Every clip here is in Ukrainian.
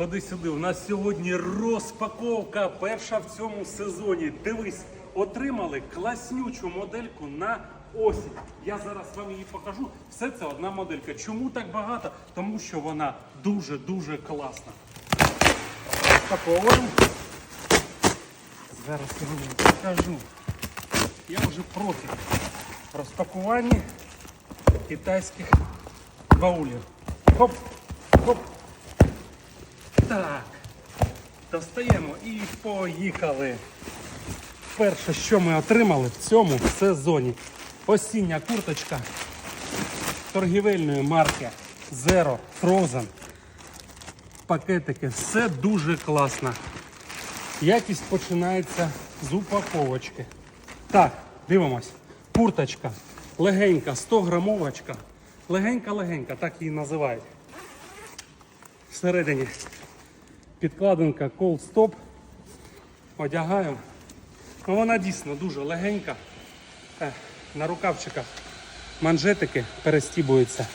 Ходи сюди. У нас сьогодні розпаковка перша в цьому сезоні. Дивись, отримали класнючу модельку на осінь. Я зараз вам її покажу. Все це одна моделька. Чому так багато? Тому що вона дуже-дуже класна. Розпаковуємо. Зараз я вам покажу. Я вже профі в розпакуванні китайських баулів. Хоп, хоп. Так. Достаємо і поїхали. Перше, що ми отримали в цьому сезоні. Осіння курточка торгівельної марки Zero Frozen. Пакетики, все дуже класно. Якість починається з упаковочки. Так, дивимось. Курточка легенька, 100 грамовочка. Легенька-легенька, так її називають. Всередині підкладинка Cold Stop. Одягаємо. Ну, вона дійсно дуже легенька. Е, На рукавчиках манжетики перестібуються.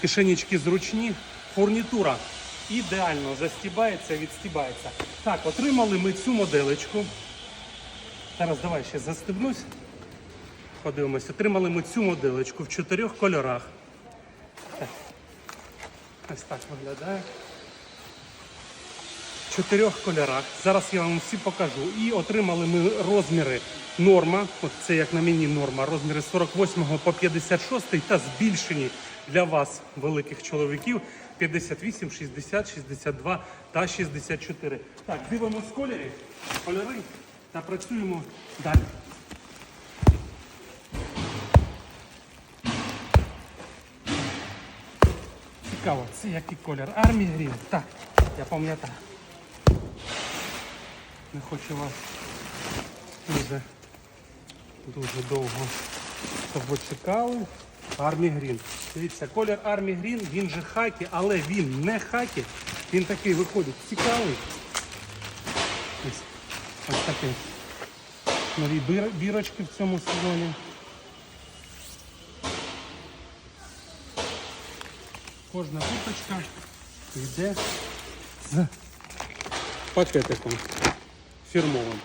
Кишенічки зручні. Фурнітура ідеально застібається, відстібається. Так, отримали ми цю моделечку. Зараз давай ще застебнусь. Подивимось. Отримали ми цю моделечку в чотирьох кольорах. Так. Ось так виглядає. Чотирьох кольорах. Зараз я вам всі покажу. І отримали ми розміри норма. От це як на мені норма. Розміри 48 по 56 та збільшені для вас, великих чоловіків, 58, 60, 62 та 64. Так, дивимось кольори, кольори та працюємо далі. Цікаво, це який колір? Армія Грін. Так, я пам'ятаю. Не хочу вас дуже, дуже довго щоб чекали. Армі Грін. Дивіться, колір Армі Грін, він же хакі, але він не хакі. Він такий виходить цікавий. Ось, ось такий. Нові бірочки в цьому сезоні. Кожна курточка йде з пакетиком фірмовим.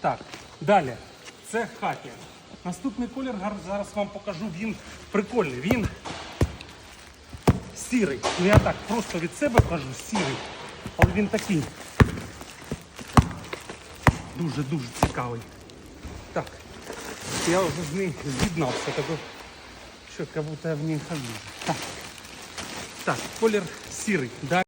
Так, далі. Це хакі. Наступний колір зараз вам покажу. Він прикольний. Він сірий. Ну я так просто від себе кажу сірий. Але він такий. Дуже-дуже цікавий. Так. Я вже з ним з'єднався, так що як будто я в ній хожу. Так. Так, колір сірий.